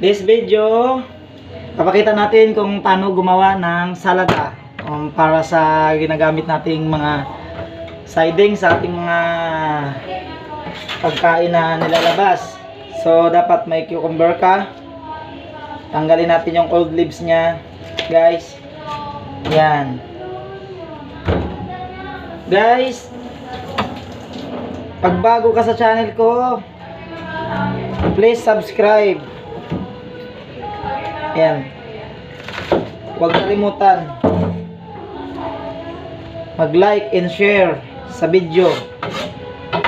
This video, papakita natin kung paano gumawa ng salada um, para sa ginagamit nating mga siding sa ating mga pagkain na nilalabas. So, dapat may cucumber ka. Tanggalin natin yung old leaves niya, guys. Yan. Guys, pag bago ka sa channel ko, please subscribe. Yan. Huwag kalimutan mag-like and share sa video.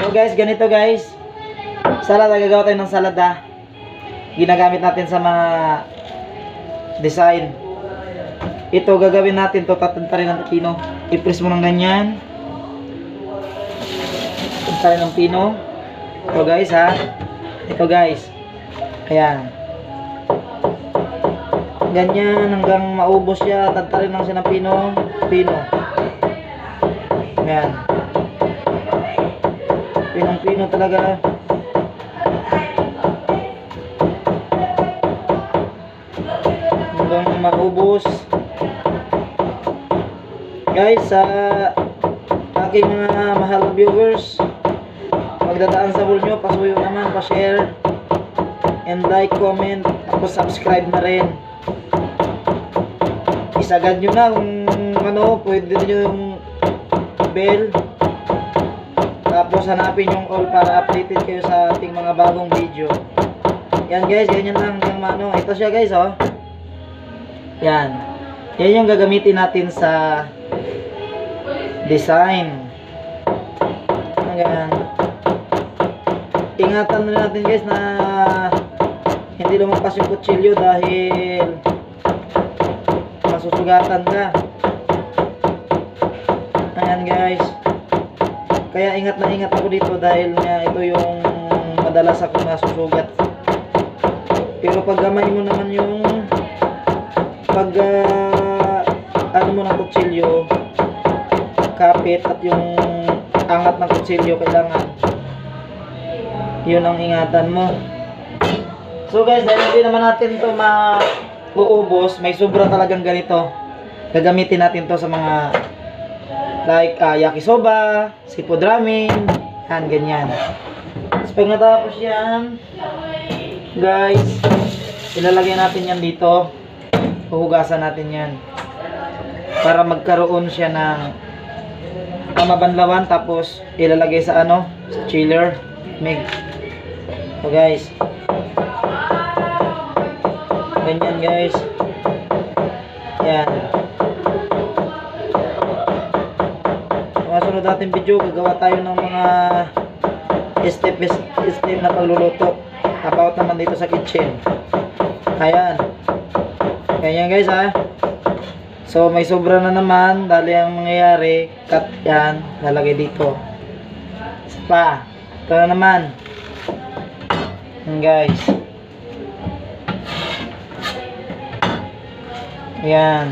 So guys, ganito guys. Salada, gagawa tayo ng salada. Ginagamit natin sa mga design. Ito, gagawin natin to tatantarin ng pino. I-press mo ng ganyan. Tatantarin ng pino. Ito guys ha. Ito guys. Ayan. Ganyan hanggang maubos siya. Siya ng pino. Pino. Ayan. Pinong-pino talaga. Hanggang maubos. Guys, sa aking mga mahal viewers, magdadaan sa wall nyo, pasuyo naman, pa-share, and like, comment, tapos subscribe na rin. Isagad nyo na kung ano, pwede nyo yung bell. Tapos hanapin yung all para updated kayo sa ating mga bagong video. Yan guys, ganyan lang yung ano. Ito siya guys oh. Yan. Yan yung gagamitin natin sa design. Ayan. Ingatan na natin guys na hindi lumampas yung kutsilyo dahil masusugatan ka. Ayan guys. Kaya ingat na ingat ako dito dahil nga ito yung madalas ako nasusugat. Pero pag gamay mo naman yung pag ah, ano mo ng kutsilyo kapit at yung angat ng kutsilyo kailangan yun ang ingatan mo. So guys, dahil hindi naman natin to mauubos, may sobra talagang ganito. Gagamitin natin to sa mga like uh, yakisoba, seafood ramen, yan, ganyan. So, pag natapos yan, guys, ilalagay natin yan dito. Huhugasan natin yan. Para magkaroon siya ng pamabanlawan, tapos ilalagay sa ano, sa chiller. Mig. So guys, ganyan guys. Yan. mga sunod natin video, gagawa tayo ng mga step step na pagluluto. About naman dito sa kitchen. Ayan. Ganyan guys ha? So may sobra na naman. Dali ang mangyayari. Cut yan. Lalagay dito. Pa. Ito na naman. Guys yan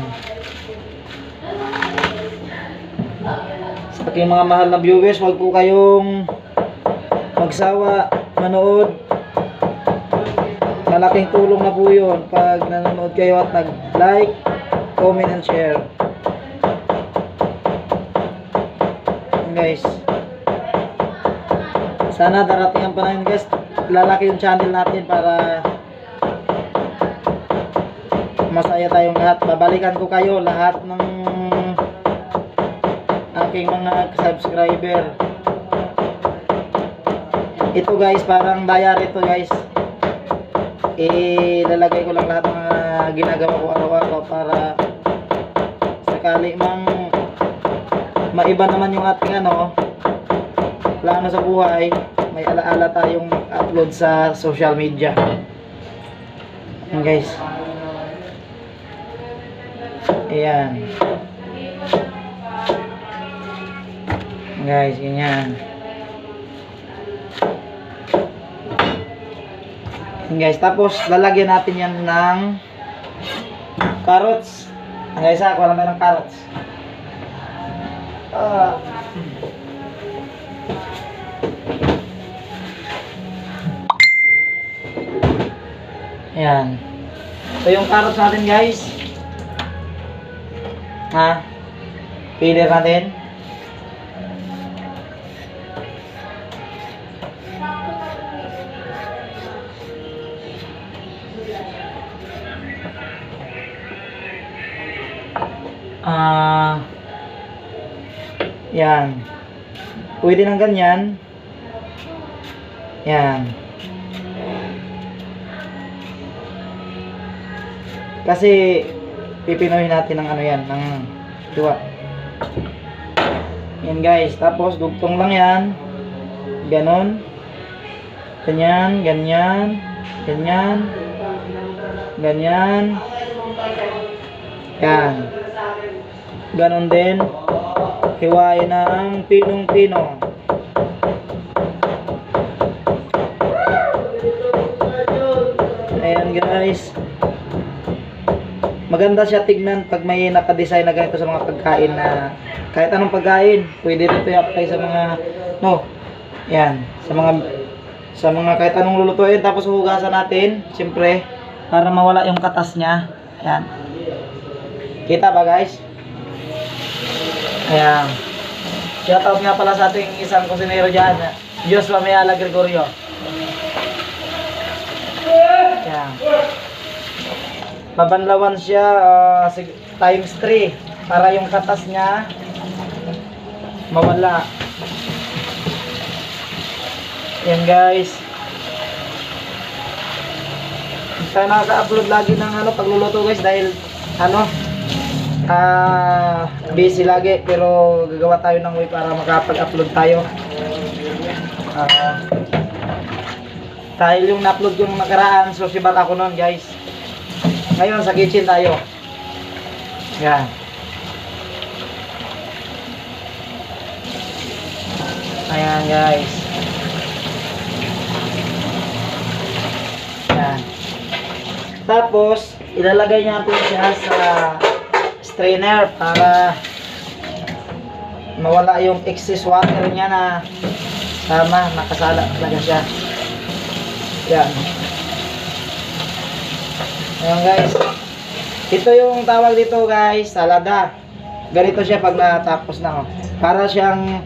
sa aking mga mahal na viewers, wag po kayong magsawa manood. Malaking tulong na po yun pag nanonood kayo at nag-like, comment, and share. Guys. Sana darating ang panahon guys, lalaki yung channel natin para masaya tayong lahat. Babalikan ko kayo lahat ng aking mga subscriber. Ito guys, parang diary ito guys. Ilalagay ko lang lahat ng ginagawa ko araw-araw para sakali mang maiba naman yung ating ano, plano sa buhay, may alaala tayong upload sa social media. Yan guys. Ayan. Guys, ganyan. Yan guys, tapos lalagyan natin yan ng carrots. Ang guys, ako lang ng carrots. Ah. Ayan. So yung carrots natin guys. Ha? Peeler natin. Ah. yan. Pwede ng ganyan. Yan. Kasi pipinoy natin ng ano yan, ng duwa. Yan guys, tapos dugtong lang yan. Ganon. Ganyan, ganyan, ganyan. Ganyan. Yan. Ganon din. Hiwain ng pinong-pino. Ayan guys. Maganda siya tignan pag may nakadesign na ganito sa mga pagkain na kahit anong pagkain, pwede rin ito i-apply sa mga no. Yan, sa mga sa mga kahit anong lulutuin tapos hugasan natin, siyempre para mawala yung katas niya. Ayan. Kita ba guys? Ayan. Shoutout nga pala sa ating isang kusinero dyan, Joshua Mayala Gregorio. Ayan. Babanlawan siya sig- times 3 para yung katas niya mawala. Yan guys. Tayo nakaka-upload lagi ng ano pagluluto guys dahil ano ah busy lagi pero gagawa tayo ng way para makapag-upload tayo. Ah dahil yung na-upload yung nakaraan, so sibat ako noon guys. Ngayon sa kitchen tayo. Yan. Ayan guys. Yan. Tapos, ilalagay natin siya sa strainer para mawala yung excess water niya na sama, nakasala talaga siya. Yan. Ayan guys. Ito yung tawag dito guys, salada. Ganito siya pag natapos na. Oh. Para siyang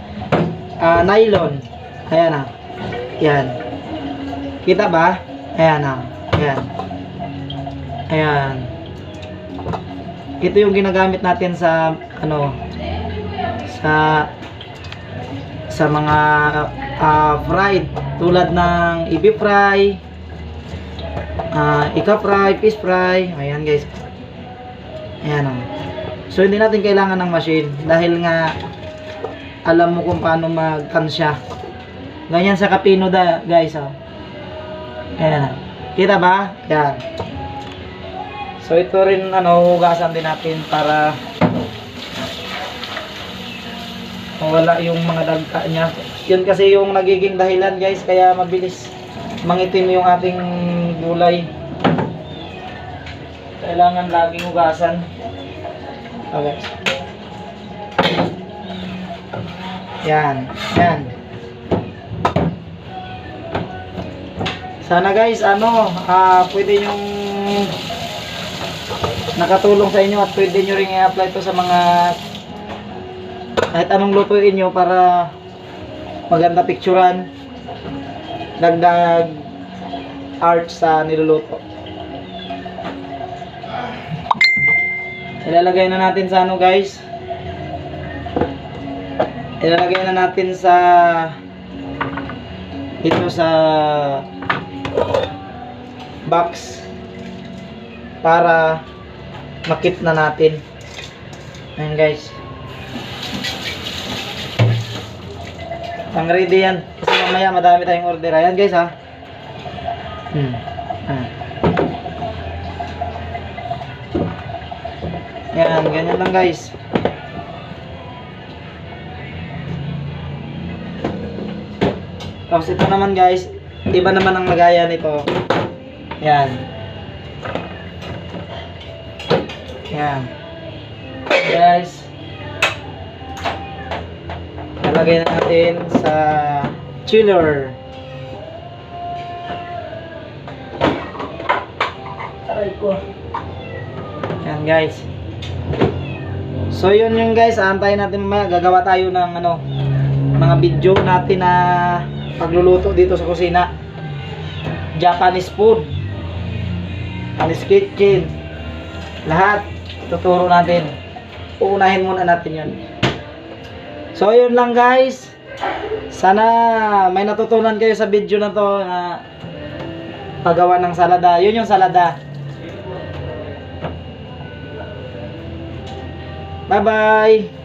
ah, nylon. Ayan ah. Yan. Kita ba? Ayan ah. Ayan. Ayan. Ito yung ginagamit natin sa ano sa sa mga ah, fried tulad ng ebi fry, ah ika fry, fish fry. Ayan guys. Ayan oh. So hindi natin kailangan ng machine dahil nga alam mo kung paano magkansya. Ganyan sa kapino da, guys oh. Ayan. oh. Kita ba? Yan. So ito rin ano, hugasan din natin para mawala yung mga dagka niya. Yun kasi yung nagiging dahilan guys, kaya mabilis mangitim yung ating gulay. Kailangan laging hugasan. Okay. Yan, yan. Sana guys, ano, ah pwede yung nakatulong sa inyo at pwede nyo rin i-apply to sa mga kahit anong lutuin nyo para maganda picturean dagdag art sa niluluto. Ilalagay na natin sa ano guys? Ilalagay na natin sa ito sa box para makit na natin. Ayan guys. Pang ready yan. Kasi mamaya madami tayong order. Ayan guys ha hmm. ah. yan ganyan lang guys tapos ito naman guys iba naman ang lagayan nito yan yan guys Lalagay na natin sa chiller. Ko. Yan guys. So yun yung guys, antayin natin mamaya gagawa tayo ng ano mga video natin na pagluluto dito sa kusina. Japanese food. Japanese kitchen. Lahat tuturo natin. Uunahin muna natin 'yan. So yun lang guys. Sana may natutunan kayo sa video na to na paggawa ng salada. Yun yung salada. Bye-bye.